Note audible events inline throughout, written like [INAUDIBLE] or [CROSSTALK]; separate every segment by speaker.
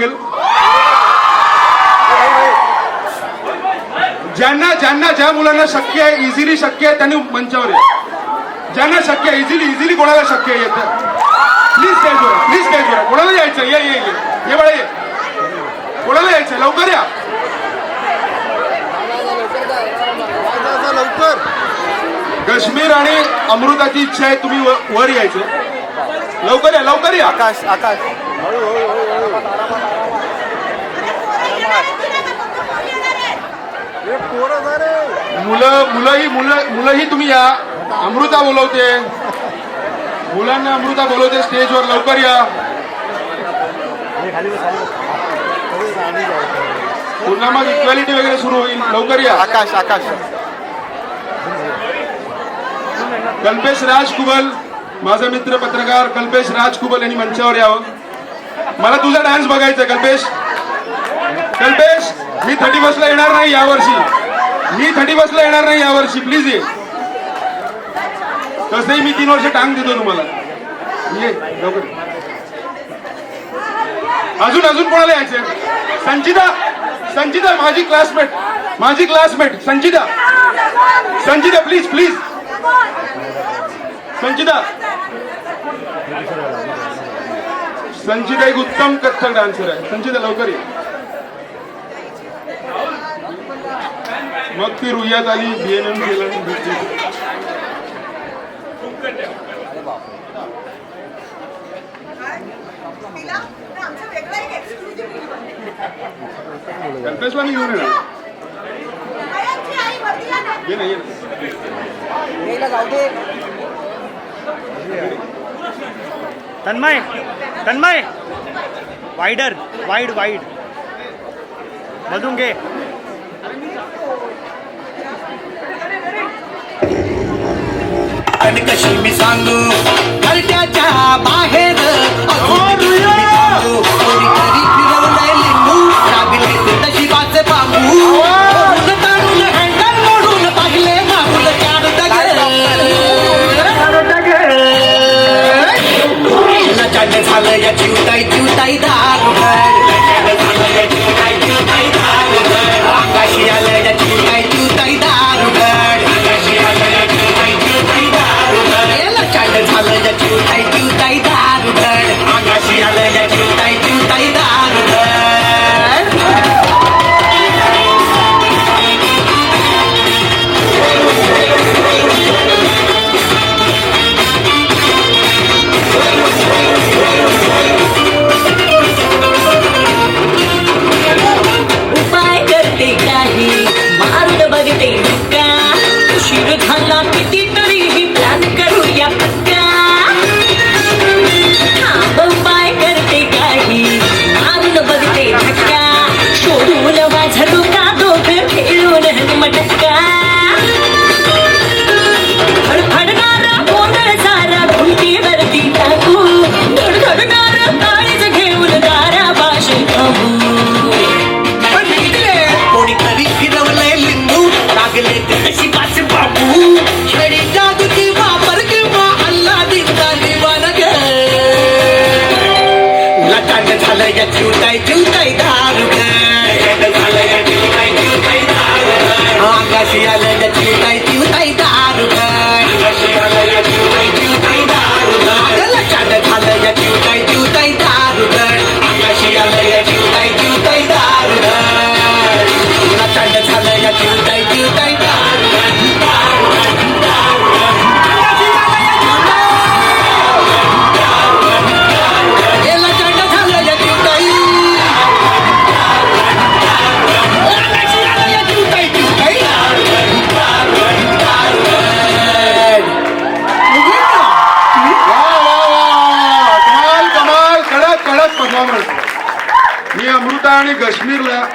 Speaker 1: लागेल? ज्यांना ज्यांना ज्या मुलांना शक्य आहे इझिली शक्य आहे त्यांनी मंचावर या. ज्यांना शक्य आहे इझिली इझिली कोणाला शक्य आहे येतं. प्लीज स्टेजवर प्लीज स्टेजवर कोणाला यायचं ये ये ये. ये बळा ये. कोणाला यायचं लवकर या.
Speaker 2: लवकर
Speaker 1: काश्मीर आणि अमृताची इच्छा आहे तुम्ही व- वर यायचं. लवकर या लवकर या.
Speaker 2: आकाश आकाश.
Speaker 1: मुलं मुलंही मुलं मुलंही तुम्ही या. अमृता बोलवते. मुलांना अमृता बोलवते. स्टेजवर लवकर या. पुन्हा मग इक्वॅलिटी वगैरे सुरू होईल. लवकर या.
Speaker 2: आकाश आकाश.
Speaker 1: कल्पेश राज कुबल माझा मित्र पत्रकार कल्पेश राज कुबल यांनी मंचावर यावं. मला तुझा डान्स बघायचा कल्पेश. कल्पेश! मी थर्टी बसला येणार नाही यावर्षी. मी थर्टी बसला येणार नाही यावर्षी प्लीज ये. तसंही मी तीन वर्ष टांग देतो तुम्हाला. ये लवकर. अजून अजून कोणाला यायचे संचिता संचिता माझी क्लासमेट माझी classmate Sanchita. Sanchita please please Sanchita. Sanchita एक उत्तम कथ्थक डान्सर आहे. संचिता लवकर ये. मग ती रुयात आली बीएनएम केलं कल्पेशला मी घेऊन येणार. ये ना ये.
Speaker 3: Tanmay Tanmay. Wider wide wide मधून घे.
Speaker 4: पण कशी मी सांगू? घरट्याच्या बाहेर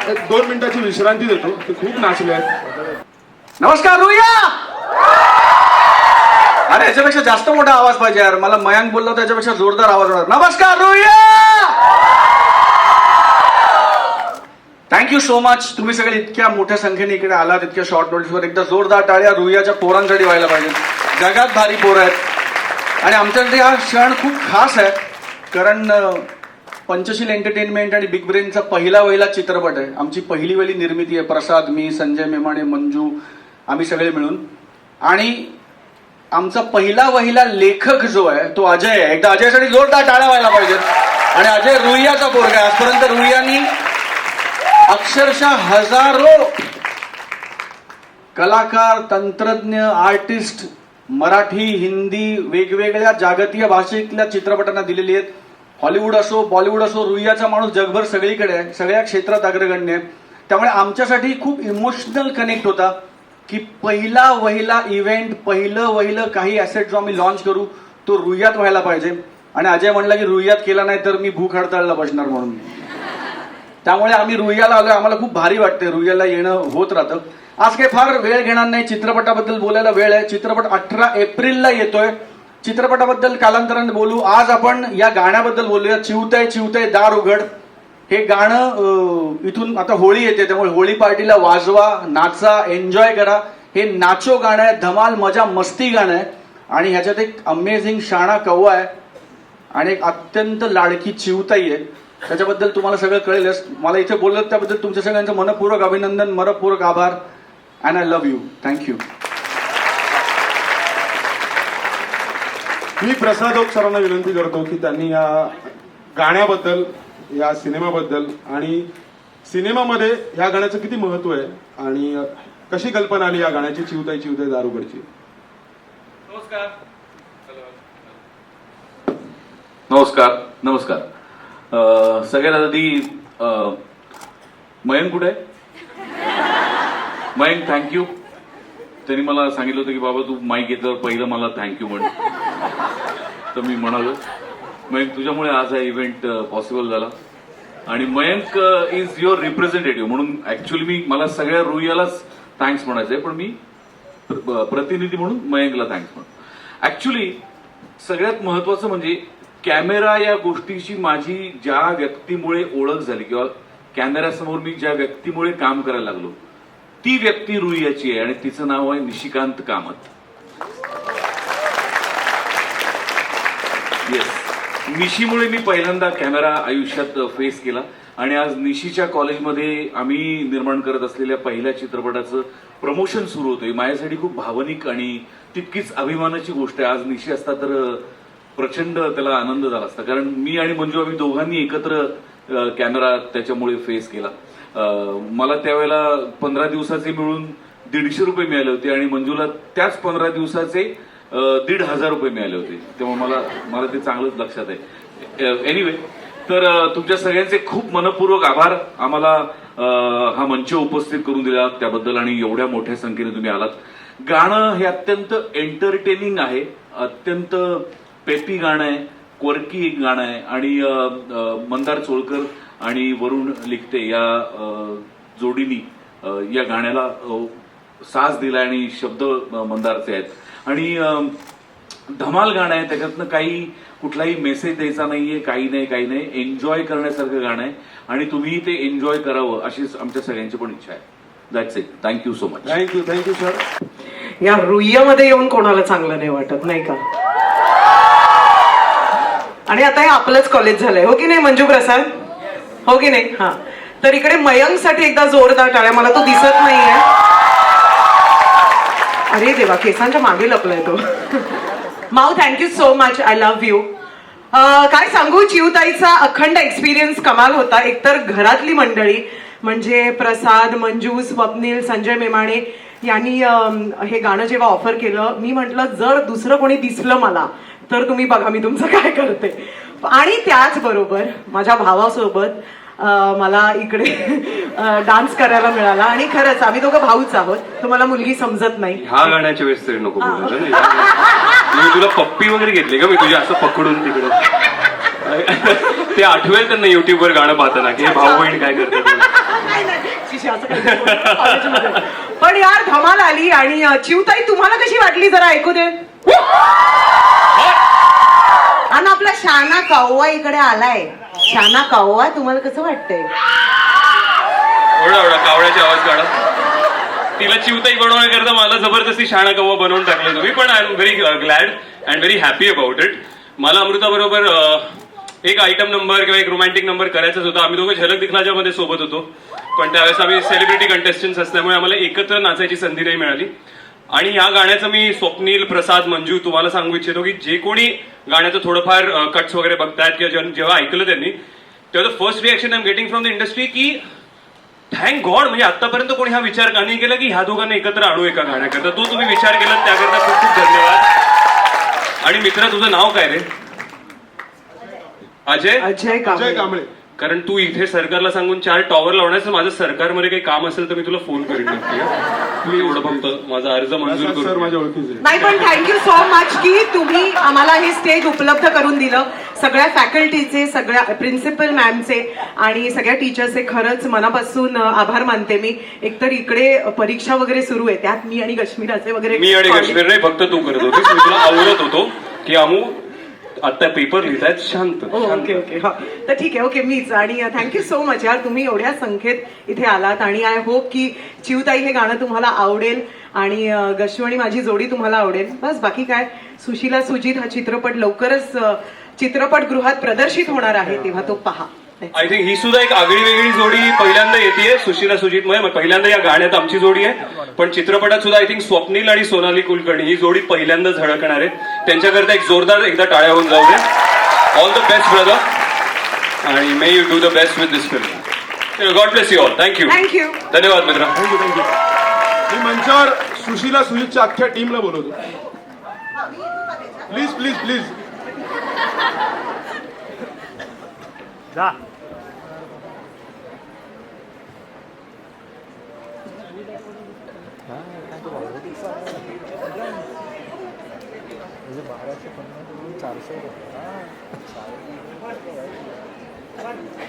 Speaker 1: एक दोन मिनिटाची विश्रांती देतो. ते खूप नाचले आहेत.
Speaker 5: नमस्कार रुया अरे याच्यापेक्षा जास्त मोठा आवाज पाहिजे यार. मला मयांक बोलला त्याच्यापेक्षा जोरदार आवाज होणार. नमस्कार रुया थँक्यू सो मच तुम्ही सगळे इतक्या मोठ्या संख्येने इकडे आलात इतक्या शॉर्ट नोटीसवर एकदा जोरदार टाळ्या रुईयाच्या पोरांसाठी व्हायला पाहिजे जगात भारी पोरं आहेत. आणि आमच्यासाठी हा क्षण खूप खास आहे. कारण पंचशील एंटरटेनमेंट आणि बिग ब्रेनचा पहिला वहिला चित्रपट आहे. आमची पहिली वेळी निर्मिती आहे. प्रसाद मी संजय मेमाणे मंजू आम्ही सगळे मिळून. आणि आमचा पहिला वहिला लेखक जो आहे तो अजय आहे. एकदा अजयसाठी जोरदार टाळा व्हायला पाहिजेत. आणि अजय रुईयाचा पोरगा आहे. आजपर्यंत रुईयानी अक्षरशः हजारो कलाकार तंत्रज्ञ आर्टिस्ट मराठी हिंदी वेगवेगळ्या जागतीय भाषेतल्या चित्रपटांना दिलेली आहेत. हॉलिवूड असो बॉलिवूड असो रुईयाचा माणूस जगभर सगळीकडे आहे सगळ्या क्षेत्रात अग्रगण्य आहे. त्यामुळे आमच्यासाठी खूप इमोशनल कनेक्ट होता की पहिला वहिला इव्हेंट पहिलं वहिलं काही ॲसेट जो आम्ही लॉन्च करू तो रुईयात व्हायला पाहिजे. आणि अजय म्हणला की रुईयात केला नाही तर मी भूक हडताळला बसणार म्हणून. त्यामुळे आम्ही रुईयाला आलोय आम्हाला खूप भारी वाटते रुईयाला येणं होत राहतं. आज काही फार वेळ घेणार नाही चित्रपटाबद्दल बोलायला वेळ आहे. चित्रपट अठरा एप्रिलला येतोय. चित्रपटाबद्दल कालांतराने बोलू. आज आपण या गाण्याबद्दल बोलूया. चिवतय चिवतय दार उघड. हे गाणं इथून आता होळी येते त्यामुळे होळी पार्टीला वाजवा नाचा एन्जॉय करा. हे नाचो गाणं आहे धमाल मजा मस्ती गाणं आहे. आणि ह्याच्यात एक अमेझिंग शाणा कव्वा आहे. आणि एक अत्यंत लाडकी चिवताई आहे. त्याच्याबद्दल तुम्हाला सगळं कळेलच. मला इथे बोललं त्याबद्दल तुमच्या सगळ्यांचं मनपूर्वक अभिनंदन मनपूर्वक आभार. And I love you thank you
Speaker 1: मी प्रसाद ओक सरांना विनंती करतो की त्यांनी या गाण्याबद्दल या सिनेमाबद्दल आणि सिनेमामध्ये या गाण्याचं किती महत्त्व आहे आणि कशी कल्पना आली या गाण्याची चिवताई चिवताई दारुगडची?
Speaker 2: नमस्कार. नमस्कार अं, सगळ्यात आधी मयंक कुठे? आहे मयंक थँक्यू त्यांनी मला सांगितलं होतं की बाबा तू माईक घेतल्यावर पहिलं मला थँक्यू म्हण. तर मी म्हणालो मयंक तुझ्यामुळे आज हा इव्हेंट पॉसिबल झाला आणि मयंक इज युअर रिप्रेझेंटेटिव्ह म्हणून ऍक्च्युली मी मला सगळ्या रुईयालाच थँक्स म्हणायचंय पण मी प्रतिनिधी म्हणून मयंकला थँक्स म्हणून ऍक्च्युली सगळ्यात महत्वाचं म्हणजे कॅमेरा या गोष्टीची माझी ज्या व्यक्तीमुळे ओळख झाली किंवा कॅमेऱ्यासमोर मी ज्या व्यक्तीमुळे काम करायला लागलो ती व्यक्ती रुईयाची आहे आणि तिचं नाव आहे निशिकांत कामत. येस निशीमुळे मी पहिल्यांदा कॅमेरा आयुष्यात फेस केला. आणि आज निशीच्या कॉलेजमध्ये आम्ही निर्माण करत असलेल्या पहिल्या चित्रपटाचं प्रमोशन सुरू होतंय. माझ्यासाठी खूप भावनिक आणि तितकीच अभिमानाची गोष्ट आहे. आज निशी असता तर प्रचंड त्याला आनंद झाला असता. कारण मी आणि मंजू आम्ही दोघांनी एकत्र कॅमेरा त्याच्यामुळे फेस केला. मला त्यावेळेला पंधरा दिवसाचे मिळून दीडशे रुपये मिळाले होते आणि मंजूला त्याच पंधरा दिवसाचे दीड हजार रुपये मिळाले होते. तेव्हा मला मला ते चांगलंच लक्षात आहे. एनिवे तर तुमच्या सगळ्यांचे खूप मनपूर्वक आभार. आम्हाला हा मंच उपस्थित करून दिला त्याबद्दल आणि एवढ्या मोठ्या संख्येने तुम्ही आलात. गाणं हे अत्यंत एंटरटेनिंग आहे अत्यंत पेपी गाणं आहे. क्वर्की एक गाणं आहे आणि मंदार चोळकर आणि वरुण लिखते या जोडीनी या गाण्याला साथ दिला आणि शब्द मंदारचे आहेत. आणि धमाल गाणं आहे त्याच्यातनं काही कुठलाही मेसेज द्यायचा नाहीये काही नाही काही नाही. एन्जॉय करण्यासारखं गाणं आहे आणि तुम्ही ते एन्जॉय करावं अशीच आमच्या सगळ्यांची पण इच्छा आहे. That's it thank you so much
Speaker 1: thank you thank you sir
Speaker 6: या रुईयामध्ये येऊन कोणाला चांगलं नाही वाटत नाही का? आणि आता हे आपलंच कॉलेज झालंय. हो की नाही मंजू प्रसाद हो की नाही? हा. तर इकडे मयंकसाठी एकदा जोरदार टाळ्या मला तो दिसत नाहीये. अरे देवा केसांच्या मागे लपलाय तो. Mau thank you so much I love you काय सांगू? चिवताईचा अखंड एक्सपिरियन्स कमाल होता. एकतर घरातली मंडळी म्हणजे प्रसाद मंजू स्वप्नील संजय मेमाणे यांनी हे गाणं जेव्हा ऑफर केलं मी म्हंटल जर दुसरं कोणी दिसलं मला तर तुम्ही बघा मी तुमचं काय करते. आणि त्याचबरोबर माझ्या भावासोबत मला इकडे [LAUGHS] डान्स करायला मिळाला. आणि खरंच आम्ही दोघं भाऊच आहोत मला मुलगी समजत नाही.
Speaker 7: ह्या गाण्याच्या वेळेस तरी नको मी तुला पप्पी वगैरे घेतली का? मी तुझ्या असं पकडून तिकडे. [LAUGHS] ते आठवेल त्यांना युट्यूबवर गाणं पाहताना की हे भाऊ बहीण काय करतात
Speaker 6: अशी असं काही पण यार धमाल आली आणि चिवताई तुम्हाला कशी वाटली जरा ऐकू दे. आणि आपला शाना काववा इकडे आलाय. शाना काववा तुम्हाला कसं वाटतंय?
Speaker 7: एवढा कावळ्याची आवाज काढा. तिला चिवताई बनवण्याकरता मला जबरदस्ती शाणा कव्वा बनवून टाकले तुम्ही पण I am very glad and very happy about it मला अमृता बरोबर uh, एक आयटम नंबर किंवा एक रोमॅन्टिक नंबर करायचाच होता. आम्ही दोघं झलक दिखलाच्यामध्ये सोबत होतो. पण त्यावेळेस आम्ही सेलिब्रिटी कंटेस्टंट असल्यामुळे आम्हाला एकत्र नाचायची संधी नाही मिळाली. आणि ह्या गाण्याचं मी स्वप्नील प्रसाद मंजू तुम्हाला सांगू इच्छितो की जे कोणी गाण्याचं थोडंफार कट्स वगैरे बघतायत किंवा जेव्हा- जेव्हा ऐकलं त्यांनी तेव्हा first reaction I am getting from the industry की थँक गॉड म्हणजे आतापर्यंत कोणी हा विचार का नाही केला की ह्या दोघांना एकत्र आणू एका गाण्याकरता? तो तुम्ही विचार केला त्याकरता खूप खूप धन्यवाद. आणि मित्रा तुझं नाव काय रे? अजय?
Speaker 6: अजय
Speaker 1: अजय
Speaker 6: कांबळे
Speaker 1: कांबळे.
Speaker 7: कारण तू इथे सरकारला सांगून चार टॉवर लावण्याचं माझं सरकारमध्ये काही काम असेल तर मी तुला फोन करीन नक्की मी एवढं फक्त माझा अर्ज मंजूर करू
Speaker 1: माझ्या ओळखीचे आहे.
Speaker 6: नाही पण थँक्यू सो मच की तुम्ही आम्हाला हे स्टेज उपलब्ध करून दिलं. सगळ्या फॅकल्टीचे सगळ्या प्रिन्सिपल मॅमचे आणि सगळ्या टीचर्सचे खरंच मनापासून आभार मानते मी. एकतर इकडे परीक्षा वगैरे सुरू आहे त्यात मी आणि कश्मीराचे वगैरे
Speaker 7: मी आणि काश्मीर नाही फक्त तू करत होतीस. मी तुला आवडत होतो की अमू आता पेपर लिहितायत शांत
Speaker 6: हो
Speaker 7: शांत.
Speaker 6: Okay okay. हा. तर ठीक आहे ओके मीच आणि थँक्यू सो मच यार. तुम्ही एवढ्या संख्येत इथे आलात आणि आय होप की चिवताई हे गाणं तुम्हाला आवडेल आणि गशू आणि माझी जोडी तुम्हाला आवडेल. बस बाकी काय? सुशीला सुजित हा चित्रपट लवकरच चित्रपटगृहात प्रदर्शित होणार आहे तेव्हा तो पहा.
Speaker 7: आय थिंक ही सुद्धा एक आगळी वेगळी जोडी पहिल्यांदा येते सुशीला सुजित मध्ये पहिल्यांदा या गाण्यात आमची जोडी आहे. पण चित्रपटात सुद्धा आय थिंक स्वप्नील आणि सोनाली कुलकर्णी ही जोडी पहिल्यांदा झळकणार आहे त्यांच्याकरता एक जोरदार एकदा टाळ्या होऊन जाऊ दे. ऑल द बेस्ट ब्रदर आणि may you do the best with this film god bless you all thank you
Speaker 6: thank you
Speaker 7: धन्यवाद मित्रा.
Speaker 1: थँक्यू थँक्यू मी मंचावर सुशीला सुजितच्या अख्ख्या टीमला बोलवतो. प्लीज प्लीज प्लीज
Speaker 3: जा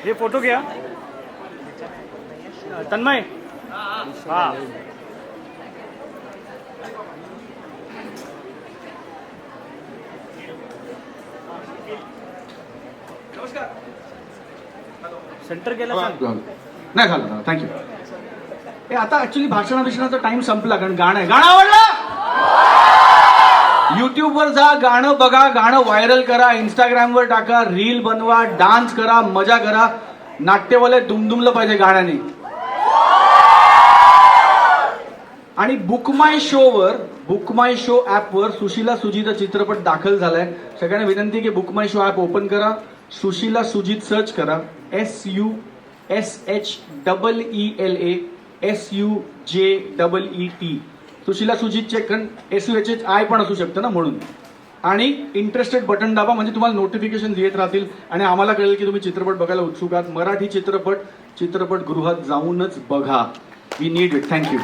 Speaker 3: हे फोटो घ्या. तन्मय. हा. सेंटर केलं.
Speaker 5: नाही झालं थँक्यू हे आता ऍक्च्युली भाषण भिषणाचा टाइम संपला कारण गाणं आहे. गाणं आवडलं? युट्यूबवर जा गाणं बघा गाणं व्हायरल करा इंस्टाग्रामवर टाका रील बनवा डान्स करा मजा करा. नाट्यवाले दुमदुमलं पाहिजे गाण्याने. आणि बुक माय शोवर बुक माय शो ॲपवर सुशीला सुजित चित्रपट दाखल झालाय. सगळ्यांना विनंती की book my show app open करा. सुशीला सुजित सर्च करा. S U S H double E L A S U J double E T Sushila सुजितचे कारण S U H H I पण असू शकतं ना म्हणून. आणि इंटरेस्टेड बटन दाबा म्हणजे तुम्हाला नोटिफिकेशन येत राहतील. आणि आम्हाला कळेल की तुम्ही चित्रपट बघायला उत्सुक आहात. मराठी चित्रपट चित्रपटगृहात जाऊनच बघा. We need it thank you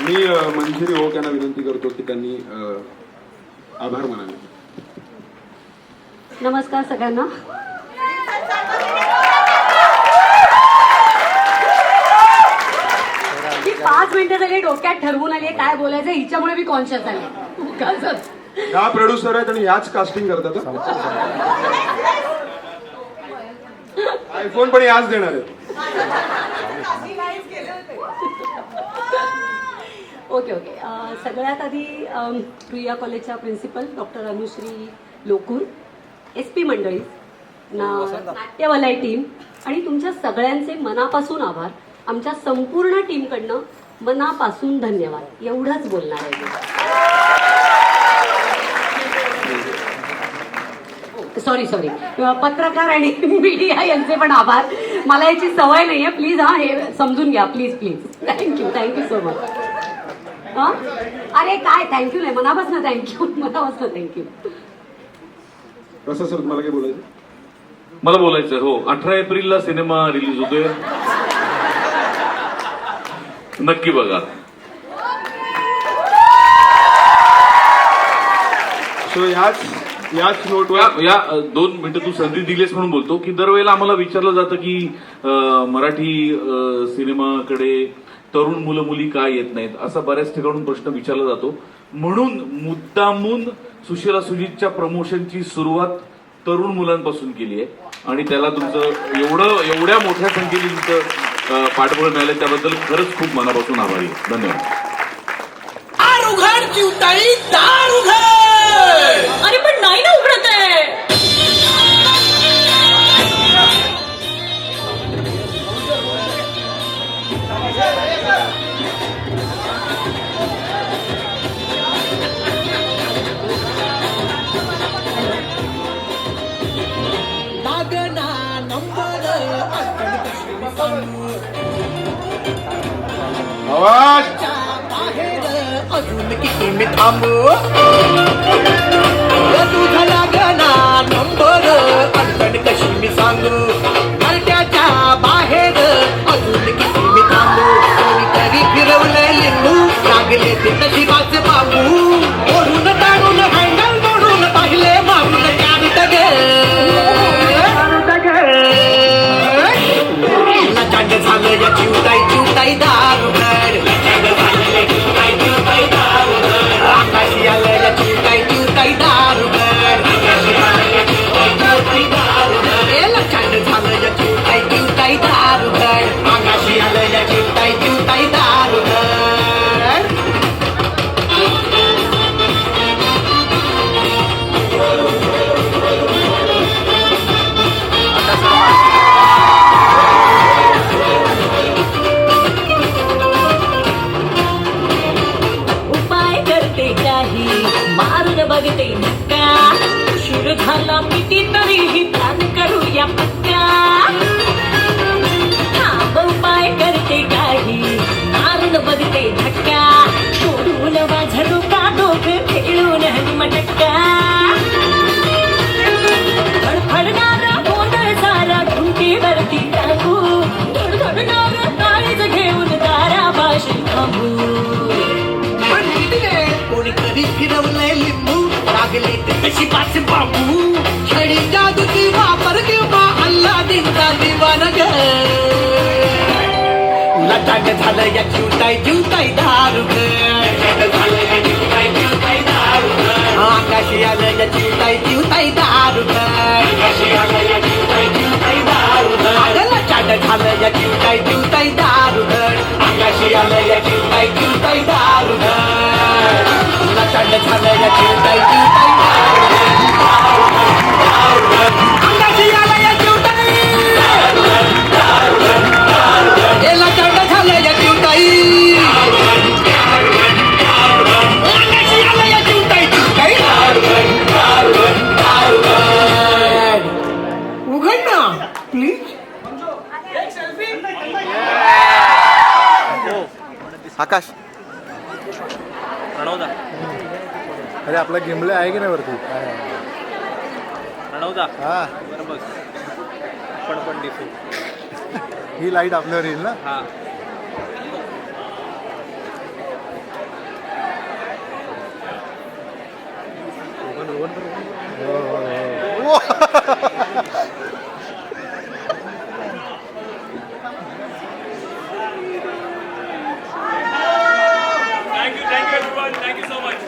Speaker 1: मी अ, मंजिरी हो ओक यांना विनंती करतो की त्यांनी आभार मानावे.
Speaker 8: नमस्कार सगळ्यांना. मी पाच मिनिटं झाली डोक्यात ठरवून आली काय बोलायचं हिच्यामुळे मी कॉन्शियस उगाचच.
Speaker 1: ह्या प्रोड्युसर आहेत आणि ह्याच कास्टिंग करतात आयफोन पण याच देणार आहेत.
Speaker 8: Okay okay. सगळ्यात आधी प्रिया कॉलेजच्या principal doctor Anushree Lokur. S P मंडळी ना नाट्यवलय टीम आणि तुमच्या सगळ्यांचे मनापासून आभार. आमच्या संपूर्ण टीमकडनं मनापासून धन्यवाद. एवढंच बोलणार आहे सॉरी सॉरी पत्रकार आणि मीडिया यांचे पण आभार. मला याची सवय नाही आहे प्लीज हा हे समजून घ्या. Please please thank you thank you so much हा अरे काय? थँक्यू नाही. मनापासून थँक्यू मनापासून थँक्यू
Speaker 1: कसं सर तुम्हाला काय बोलायचं?
Speaker 2: मला बोलायचं हो. अठरा एप्रिलला सिनेमा रिलीज होतोय. नक्की बघा.
Speaker 1: सो ह्याच याच नोटवर
Speaker 2: या या, दोन मिनिटं तू संधी दिलीस म्हणून बोलतो की दरवेळेला आम्हाला विचारलं जातं की अ, मराठी अ, सिनेमाकडे तरुण मुलं मुली का येत नाहीत असा बऱ्याच ठिकाणून प्रश्न विचारला जातो. म्हणून मुद्दामून सुशीला सुजितच्या प्रमोशनची सुरुवात तरुण मुलांपासून केली आहे. आणि त्याला तुमचं एवढं एवढ्या मोठ्या संख्येने तुमचं पाठबळ मिळालं त्याबद्दल खरंच खूप मनापासून आभारी आहे. धन्यवाद.
Speaker 9: अरे पण नाही ना
Speaker 1: आवाज!
Speaker 4: अजून किती मी थांबू तुझा लागणार नंबर अडचण कशी मी सांगू फिरवलंय लिंबू. लागले ते कशी पाच बाबू. खेळी जादूची वापर किंवा अल्ला दिंदा दिवान ग लटाक झालं या चिवताई चिवताई दारू आकाशी आलं या चिवताई चिवताई दारू आकाशी आलं या लटाक
Speaker 10: की नाही वरती ही लाइट आपल्यावर येईल ना Thank you, thank you everyone. Thank you so much.